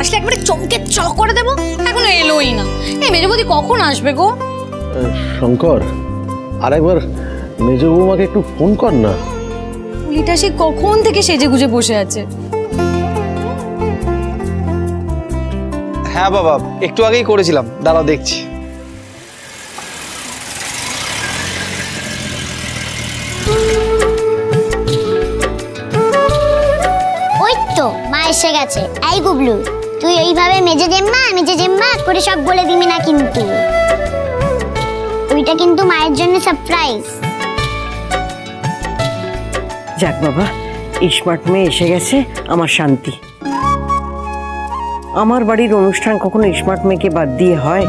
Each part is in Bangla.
আসলে একবারে চমকে চক করে দেবো? এখনও এলোই না। এই মেজবদি কখন আসবে গো? শঙ্কর আরেকবার মেজ বৌমাকে একটু ফোন কর না। পুলিটা সে কখন থেকে সেজে গুজে বসে আছে? হ্যাঁ বাবা একটু আগেই করেছিলাম। দাঁড়াও দেখছি। ওই তো মা এসে গেছে। এই গুবলু। তুই এইভাবে মেজে জেম্মা মেজে জেম্মা, করে সব বলে দিবি না কিন্তু। ওইটা কিন্তু মায়ের জন্য সারপ্রাইজ যাক বাবা স্মার্ট মেয়ে এসে গেছে আমার শান্তি। আমার বাড়ির অনুষ্ঠান কখনো স্মার্ট মেয়েকে বাদ দিয়ে হয়?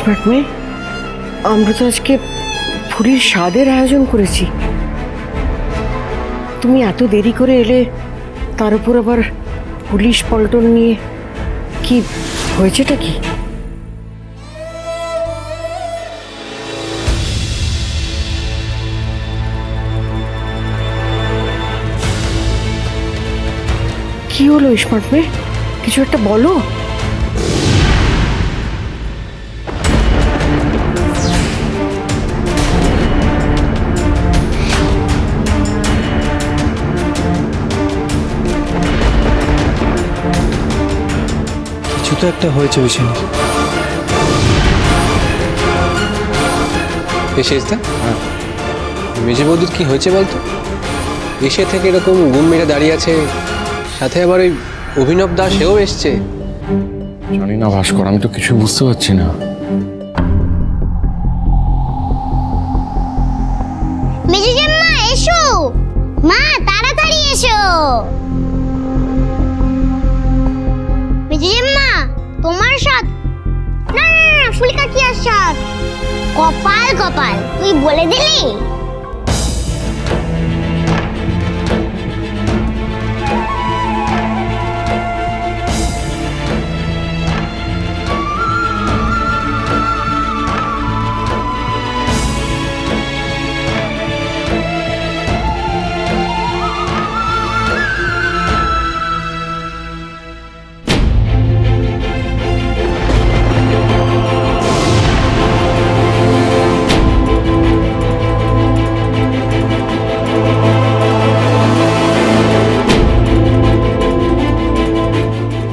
স্মার্ট মেয়ে? আমরা তো আজকে ফুরির স্বাদের আয়োজন করেছি। তুমি এত দেরি করে এলে, তার উপর আবার পুলিশ পল্টন নিয়ে কি হয়েছেটা কি? কি হলো স্মার্ট মেয়ে? কিছু একটা বলো। তো একটা হয়েছে বেশি এসেছতা মেজে বৌদির কি হয়েছে বলতো? এসে থেকে এরকম গুম মেরে দাঁড়িয়ে আছে। সাথে আবার ওই অভিনব দাস সেও এসছে। জানি না ভাস্কর আমি তো কিছু বুঝতে পারছি না। ফুলকা কি আর সাথ কপাল কপাল তুই বলে দিলি?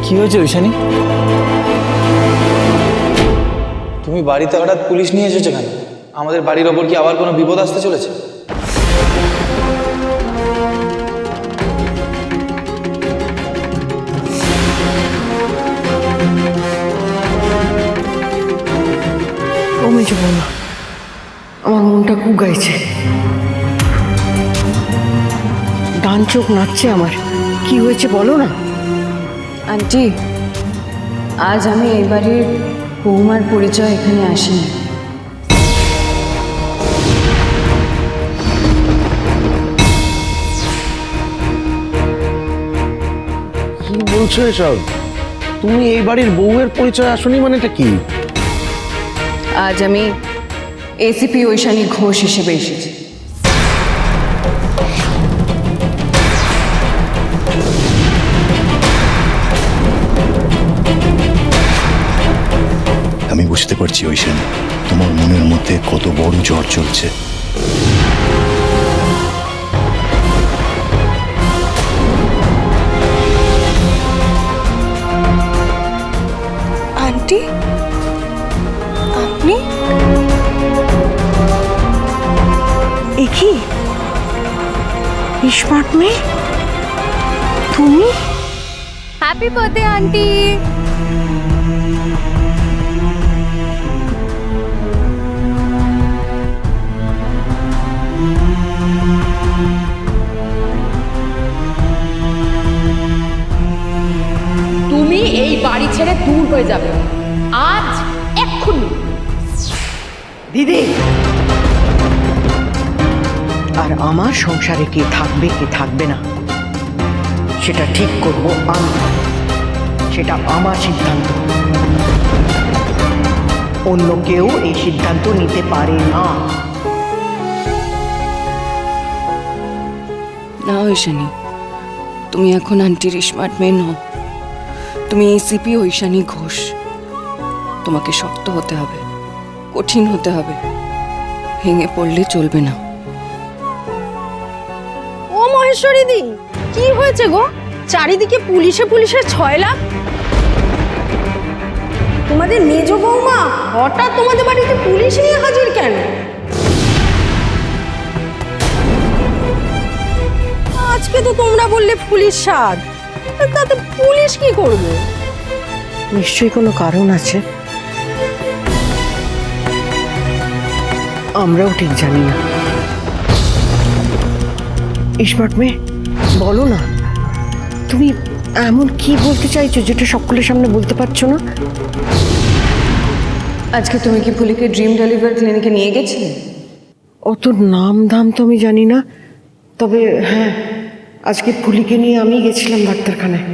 কি হয়েছে ঐশানি? তুমি বাড়িতে হঠাৎ পুলিশ নিয়ে এসেছ কেন? আমাদের বাড়ির ওপর কি আবার কোনো বিপদ আসতে চলেছে? ও মেজো বৌমা আমার মনটা খুব গাইছে। ডান চোখ নাচছে আমার। কি হয়েছে বলো না? আন্টি আজ আমি এবারে বৌমার পরিচয় এখানে আসিনি। কি বলছো এসব? তুমি এই বাড়ির বউয়ের পরিচয় আসনি মানেটা কি? আজ আমি এসিপি ঐশানী ঘোষ হিসেবে এসেছি। আমি বুঝতে পারছি ঐশান তোমার মনের মধ্যে কত বড় ঝড় চলছে। আন্টি? আপনি? এ কি? স্মার্ট মেয়ে? তুমি? Happy birthday aunty. বাড়ি ছেড়ে দূর হয়ে যাবে। আজ এক্ষুনি। দিদি! আর আমার সংসারে কে থাকবে কে থাকবে না? সেটা ঠিক করব আমি। সেটা আমার সিদ্ধান্ত। অন্য কেউ এই সিদ্ধান্ত নিতে পারে না। না ঐশানী। তুমি এখন আন্টির স্মার্ট মেয়ে নও তুমি এসিপি ঐশানী ঘোষ। তোমাকে শক্ত হতে হবে, কঠিন হতে হবে। ভেঙে পড়লে চলবে না। ও মহেশ্বরী দি কি হয়েছে গো? চারিদিকে পুলিশে পুলিশের ছয় লাখ তোমাদের মেজ বৌমা, হঠাৎ তোমাদের বাড়িতে পুলিশ নিয়ে হাজির কেন? আজকে তো তোমরা বললে পুলিশ সাজ তাতে পুলিশ কি করবে? নিশ্চয়ই কোনো কারণ আছে। আমরাও ঠিক জানি না। স্মার্ট মেয়ে বলো না। তুমি এমন কি বলতে চাইছো যেটা সকলের সামনে বলতে পারছ না? আজকে তুমি কি ফুলিকে ড্রিম ডেলিভার ক্লিনিকে নিয়ে গেছিলে? অত নাম দাম তো আমি জানি না। তবে হ্যাঁ আজকে ফুলিকে নিয়ে আমি গেছিলাম ডাক্তারখানায়।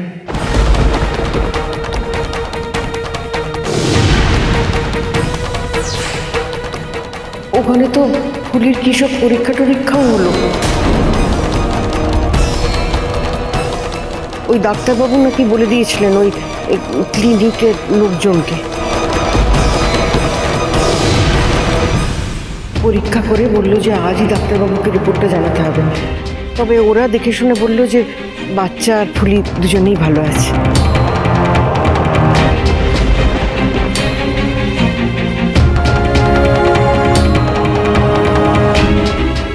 ওখানে তো ফুলির কী সব পরীক্ষা টরীক্ষাও হলো? ওই ডাক্তারবাবু নাকি বলে দিয়েছিলেন ওই ক্লিনিকের লোকজনকে। পরীক্ষা করে বলল যে আজই ডাক্তারবাবুকে রিপোর্টটা জানাতে হবে। তবে ওরা দেখে শুনে বলল যে বাচ্চা আর ফুলি দুজনেই ভালো আছে।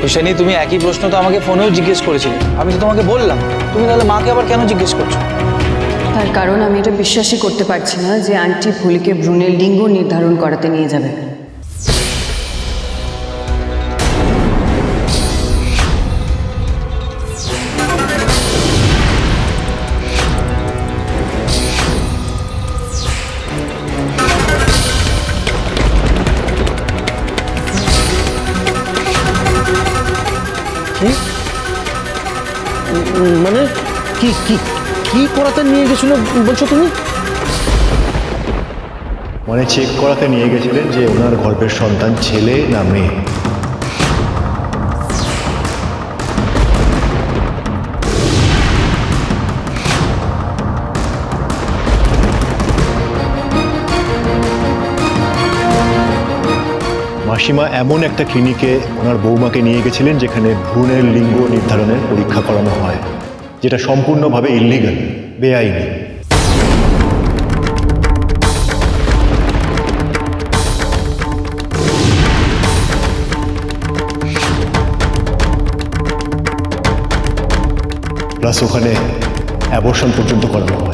ঐশানী তুমি একই প্রশ্ন তো আমাকে ফোনেও জিজ্ঞেস করেছিলে। আমি তো তোমাকে বললাম তুমি তাহলে মাকে আবার কেন জিজ্ঞেস করছ? তার কারণ আমি এটা বিশ্বাসই করতে পারছি না যে আন্টি ফুলিকে ভ্রূণের লিঙ্গ নির্ধারণ করাতে নিয়ে যাবে। কি কি কি করাতে নিয়ে গেছিল বলছো তুমি? মানে চেক করাতে নিয়ে গেছিলেন যে ওনার গর্ভের সন্তান ছেলে না মেয়ে? মাসিমা, এমন একটা ক্লিনিকে ওনার বৌমাকে নিয়ে গেছিলেন যেখানে ভ্রূণের লিঙ্গ নির্ধারণের পরীক্ষা করানো হয়। যেটা সম্পূর্ণভাবে ইল্লিগাল বেআইনি। প্লাস ওখানে অ্যাবর্শন পর্যন্ত করানো।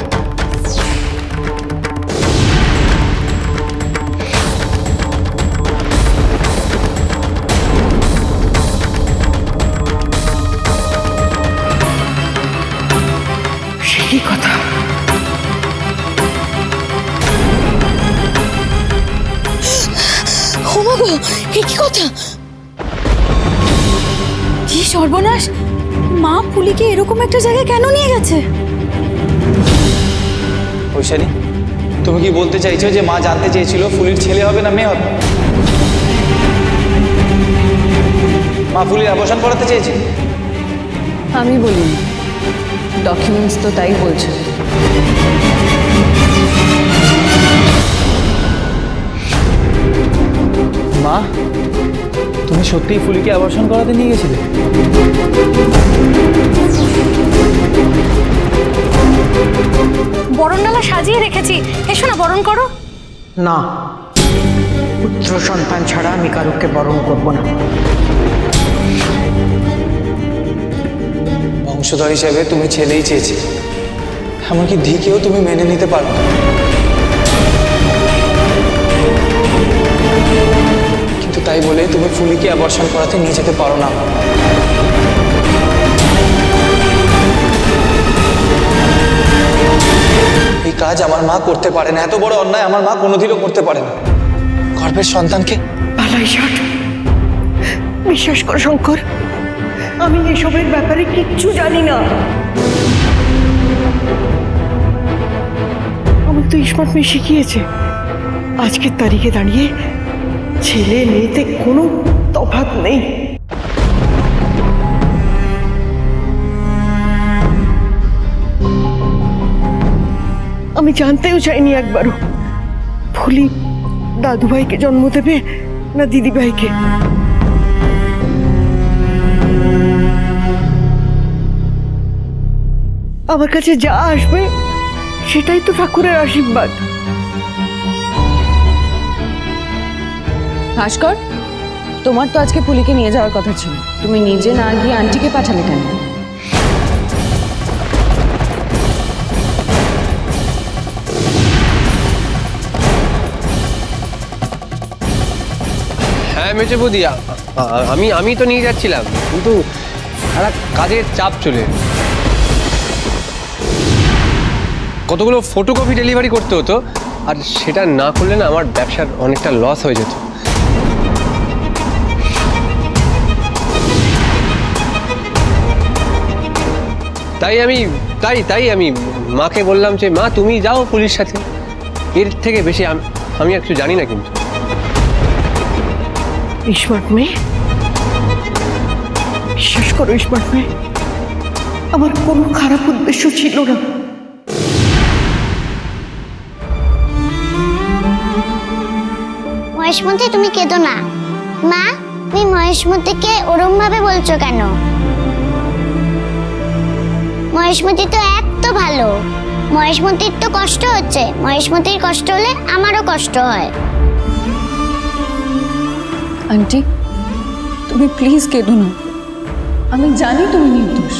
মা ফুলিকে এরকম একটা জায়গায় কেন নিয়ে গেছে? ঐশানী তুমি কি বলতে চাইছো যে মা জানতে চেয়েছিল ফুলির ছেলে হবে না মেয়ে হবে? মা ফুলির অবসান করাতে চেয়েছে? আমি বলিনি। ডকুমেন্টস তো তাই বলছে। মা তুমি সত্যিই ফুলিকে অ্যাবর্শন করাতে নিয়ে গেছিলে? বরণডালা সাজিয়ে রেখেছি। এসো না বরণ করো। না। পুত্র সন্তান ছাড়া আমি কারোকে বরণ করব না। বংশধর হিসেবে তুমি ছেলেই চেয়েছি এমনকি ধিকেও তুমি মেনে নিতে পারো না। তাই বলে তুমি ফুলিকে অ্যাবর্শন করাতে নিয়ে যেতে পারো না। এই কাজ আমার মা করতে পারে না। এত বড় অন্যায় আমার মা কোনোদিনও করতে পারে না। গর্ভের সন্তানকে বিশ্বাস কর, শঙ্কর, আমি এসবের ব্যাপারে কিচ্ছু জানি না। আমার তো ইস্মাত মেয়ে শিখিয়েছে আজকের তারিখে দাঁড়িয়ে ছেলে মেয়েতে কোনো তফাৎ নেই। আমি জানতেও চাইনি একবারও। ফুলি দাদুভাইকে জন্ম দেবে না দিদিভাইকে? আমার কাছে যা আসবে, সেটাই তো ঠাকুরের আশীর্বাদ। ভাস্কর, তোমার তো আজকে পুলিকে নিয়ে যাওয়ার কথা ছিল। তুমি নিজে না গিয়ে আন্টিকে পাঠালে কেন? হ্যাঁ মেচে বৌদি আমি আমি তো নিয়ে যাচ্ছিলাম, কিন্তু সারা কাজের চাপ চলে। কতগুলো ফটোকপি ডেলিভারি করতে হতো, আর সেটা না করলে না আমার ব্যবসার অনেকটা লস হয়ে যেত। তাই আমি তাই তাই আমি মাকে বললাম যে মা তুমি যাও পুলিশ সাথে। এর থেকে বেশি আম- আমি একটু জানি না কিন্তু। স্মার্ট মেয়ে বিশ্বাস করো স্মার্ট মেয়ে আমার কোনো খারাপ উদ্দেশ্য ছিল না। মহেশমতি তুমি কেঁদো না। মা তুমি মহেশমতিকে ওরম ভাবে বলছো কেন? মহেশমতি তো এত ভালো। মহেশমতির তো কষ্ট হচ্ছে। মহেশমতির কষ্ট হলে আমারও কষ্ট হয়। আন্টি তুমি প্লিজ কেঁদো না। আমি জানি তুমি নির্দোষ।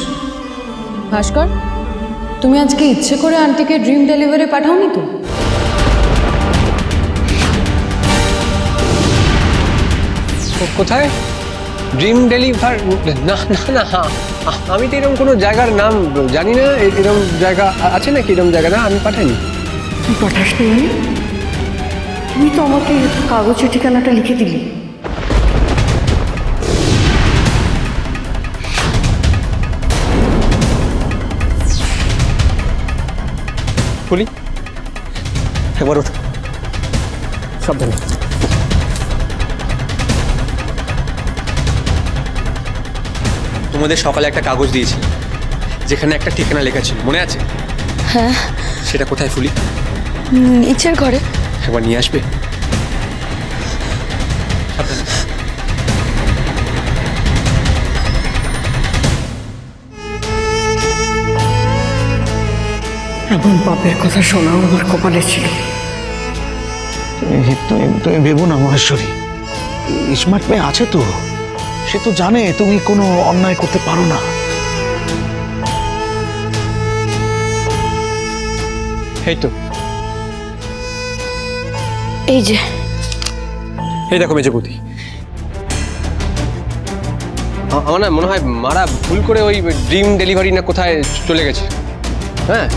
ভাস্কর তুমি আজকে ইচ্ছে করে আন্টিকে ড্রিম ডেলিভারি পাঠাওনি তো? কোথায়? ড্রিম ডেলিভার না না না। আমি তো এরকম কোনো জায়গার নাম জানি না এরকম জায়গা আছে নাকি এরকম জায়গা? না আমি পাঠাইনি। তুই পাঠাস নি মানে? তুই তো আমাকে কাগজে ঠিকানাটা লিখে দিলি। বলি একবার ওঠ সাবধানে। তোমাদের সকালে একটা কাগজ দিয়েছি যেখানে একটা ঠিকানা লেখা ছিল। মনে আছে? হ্যাঁ। সেটা কোথায় ফুলি? নিচের ঘরে। একবার নিয়ে আসবে? এমন পাপের কথা শোনাও আমার কপালে ছিল। তুমি তুমি ভেবো না মহেশ্বরী। স্মার্ট মেয়ে আছে তো? সে তো জানে তুমি কোনো অন্যায় করতে পারো না। এই তো। এই যে। এই দেখো মেজবুতি আমার না মনে হয় মারা ভুল করে ওই ড্রিম ডেলিভারি না কোথায় চলে গেছে। হ্যাঁ?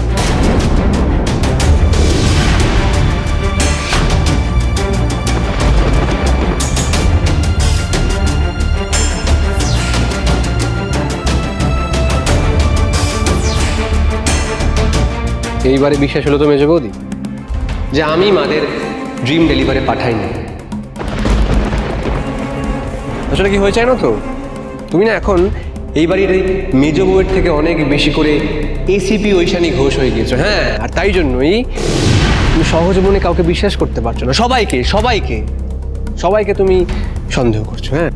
এইবারে বিশ্বাস হলো তো মেজো বৌদি? যে আমি মাদের ড্রিম ডেলিভারি পাঠাইনি। আসলে কি হয়েছে না তো? তুমি না এখন এই বাড়ির এই মেজ বউয়ের থেকে অনেক বেশি করে এসিপি ঐশানী ঘোষ হয়ে গিয়েছো হ্যাঁ? আর তাই জন্যই তুমি সহজ মনে কাউকে বিশ্বাস করতে পারছ না। সবাইকে সবাইকে সবাইকে তুমি সন্দেহ করছ হ্যাঁ?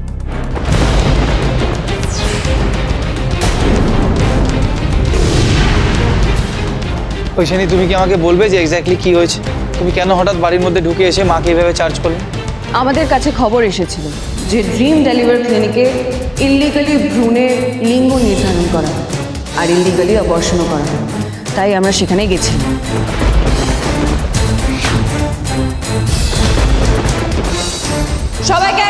ঐশানি তুমি কি আমাকে বলবে যে এক্স্যাক্টলি কি হয়েছে? তুমি কেন হঠাৎ বাড়ির মধ্যে ঢুকে এসে মাকে এভাবে চার্জ করলে? আমাদের কাছে খবর এসেছিল যে ড্রিম ডেলিভার ক্লিনিকে ইল্লিগালি ভ্রূণের লিঙ্গ নির্ধারণ করা আর ইল্লিগালি অবর্ষণও করা তাই আমরা সেখানে গেছিলাম সবাইকে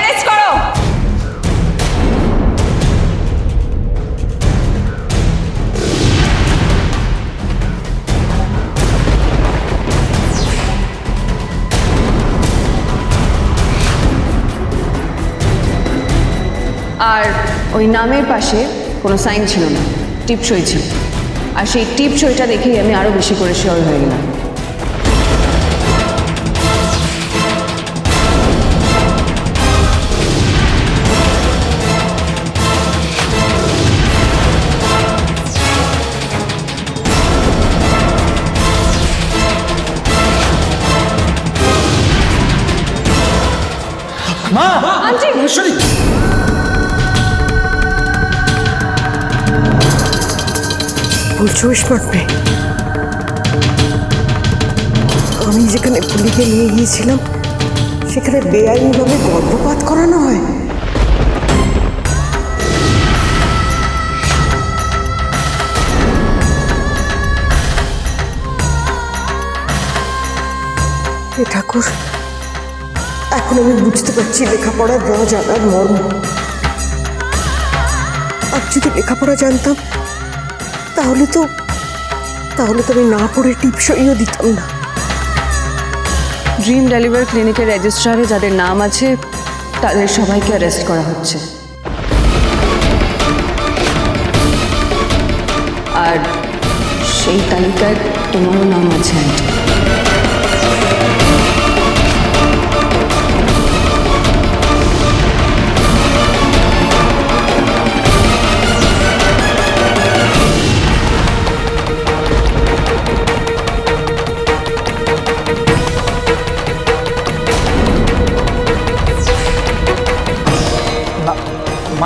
আর ওই নামের পাশে কোনো সাইন ছিল না, টিপসই ছিল। আর সেই টিপসইটা দেখেই আমি আরও বেশি করে শিওর হয়ে গেলাম। বলছো স্মার্ট আমি যেখানে পুলিকে নিয়ে গিয়েছিলাম, সেখানে বেআইনিভাবে গর্ভপাত করানো হয়। ঠাকুর, এখন আমি বুঝতে পারছি লেখাপড়া না জানার মর্ম। আর যদি লেখাপড়া জানতাম তাহলে তো তাহলে তো আমি না পড়ে টিপসইও দিতাম না। ড্রিম ডেলিভার ক্লিনিকের রেজিস্ট্রারে যাদের নাম আছে, তাদের সবাইকে অ্যারেস্ট করা হচ্ছে। আর সেই তালিকায় তোমারও নাম আছে, আন্টি।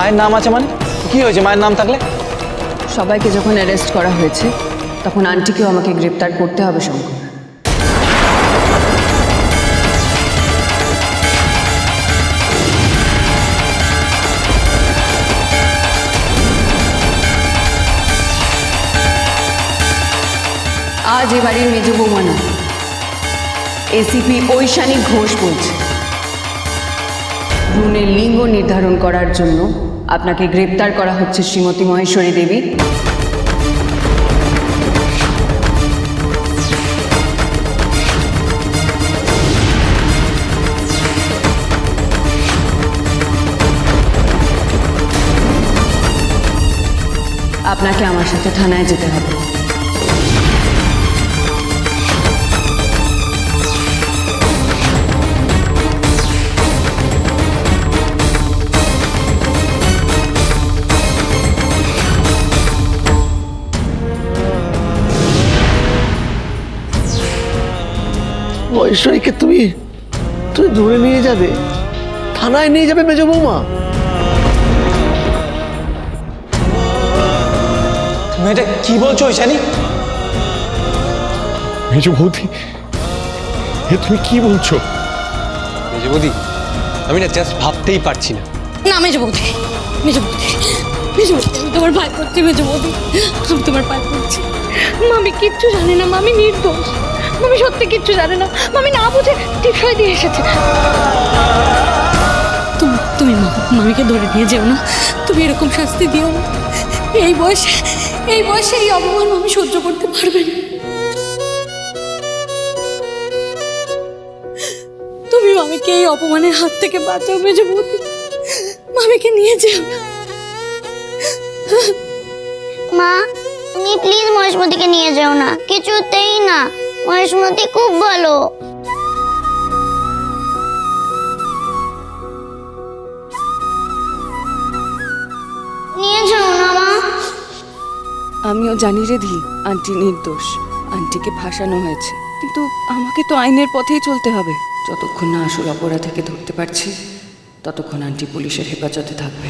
মায়ের নাম আছে মানে? কি হয়েছে? মায়ের নাম থাকলে? সবাইকে যখন অ্যারেস্ট করা হয়েছে, তখন আন্টিকেও আমাকে গ্রেপ্তার করতে হবে, শঙ্কর। আজ এ বাড়ির মেজ বৌমা না। এসিপি ঐশানী ঘোষ বলছে, ভ্রূণের লিঙ্গ নির্ধারণ করার জন্য আপনাকে গ্রেপ্তার করা হচ্ছে শ্রীমতী মহেশ্বরী দেবী। আপনাকে আমার সাথে থানায় যেতে হবে। ঐশ্বরীকে তুমি তুমি ধরে নিয়ে যাবে। থানায় নিয়ে যাবে মেজ বৌমা। তুমি এটা কি বলছো ঐশানী? মেজ বৌদি এ তুমি কি বলছো? মেজবদি আমি না জাস্ট ভাবতেই পারছি না। না মেজো বৌদি মেজো বৌদি মেজো বৌদি আমি তোমার ভাই করছি মেজো বৌদি আমি তোমার ভাই করছি মামি কিচ্ছু জানে না মামি নির্দোষ। মামি সত্যি কিচ্ছু জানে না। মামি না বুঝে টিপসই দিয়ে এসেছে। তুমি তুমি মামিকে ধরে নিয়ে যেও না। তুমি এরকম শাস্তি দিও না। এই বয়সে এই বয়সে এই অপমান মামি সহ্য করতে পারবে না। তুমি মামিকে এই অপমানের হাত থেকে বাঁচাও বেজে বৌদি মামিকে নিয়ে যেও না। মা তুমি প্লিজ মহেশমতিকে নিয়ে যাও না। কিছুতেই না। মহেশমতি খুব ভালো। নিয়ে যাও না মা। আমিও জানি রে দি আন্টি নির্দোষ। আন্টিকে ফাঁসানো হয়েছে। কিন্তু আমাকে তো আইনের পথেই চলতে হবে। যতক্ষণ না আসল অপরাধীকে ধরতে পারছি ততক্ষণ আন্টি পুলিশের হেফাজতে থাকবে।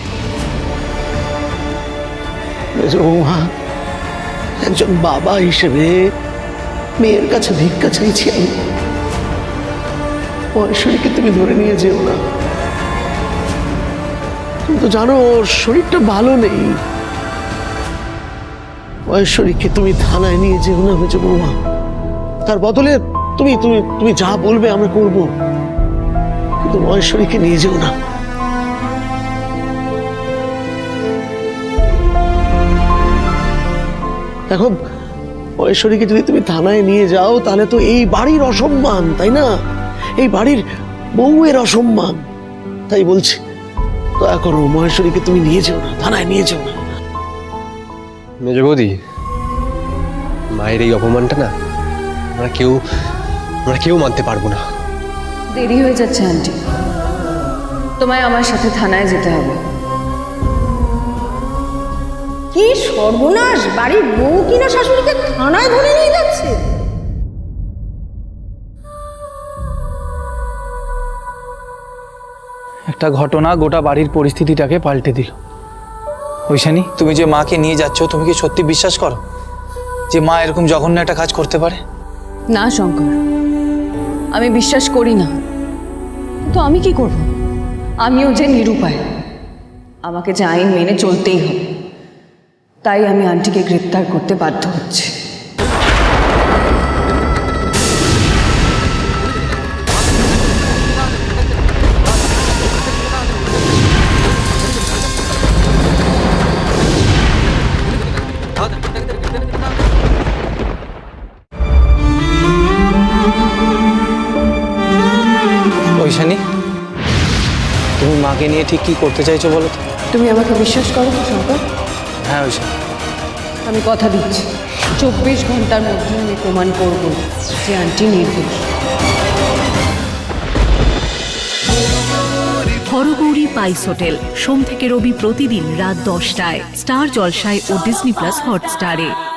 একজন বাবা হিসেবে মেয়ের কাছে ভিক্ষা চাইছি আমি। মহেশ্বরীকে তুমি ধরে নিয়ে যেও না। তুমি তো জানো, ওর শরীরটা ভালো নেই। মহেশ্বরীকে তুমি থানায় নিয়ে যেও না হয়েছে বৌমা। তার বদলে তুমি তুমি তুমি যা বলবে আমরা করব। কিন্তু মহেশ্বরীকে নিয়ে যেও না। দেখো মহেশ্বরীকে যদি তুমি থানায় নিয়ে যাও তাহলে তো এই বাড়ির অসম্মান তাই না? এই বাড়ির বউয়ের অসম্মান। তাই বলছি দয়া করো মহেশ্বরীকে তুমি নিয়ে যেও না থানায় নিয়ে যেও না। মেজ বৌদি মায়ের এই অপমানটা না আমরা কেউ আমরা কেউ মানতে পারব না। দেরি হয়ে যাচ্ছে আন্টি। তোমায় আমার সাথে থানায় যেতে হবে। কি সর্বনাশ? বাড়ির বউ কিনা শাশুড়িকে থানায় ধরে নিয়ে যাচ্ছে? একটা ঘটনা গোটা বাড়ির পরিস্থিতিটাকে পাল্টে দিল। ঐশানি তুমি যে মাকে নিয়ে যাচ্ছ তুমি কি সত্যি বিশ্বাস করো যে মা এরকম জঘন্য একটা কাজ করতে পারে? না শঙ্কর। আমি বিশ্বাস করি না। তো আমি কি করব? আমিও যে নিরুপায়। আমাকে যে আইন মেনে চলতেই হবে। তাই আমি আন্টিকে গ্রেপ্তার করতে বাধ্য হচ্ছি। ঐশানি তুমি মাকে নিয়ে ঠিক কি করতে চাইছো বলো তুমি আমাকে বিশ্বাস করো শঙ্কর? আমি কথা দিচ্ছি। চব্বিশ ঘণ্টার মধ্যে আমি প্রমাণ করব যে আন্টি নির্দোষ। হরগৌরী পাইস হোটেল সোম থেকে রবি প্রতিদিন রাত দশটায় স্টার জলসায় ও ডিসনি প্লাস হটস্টারে।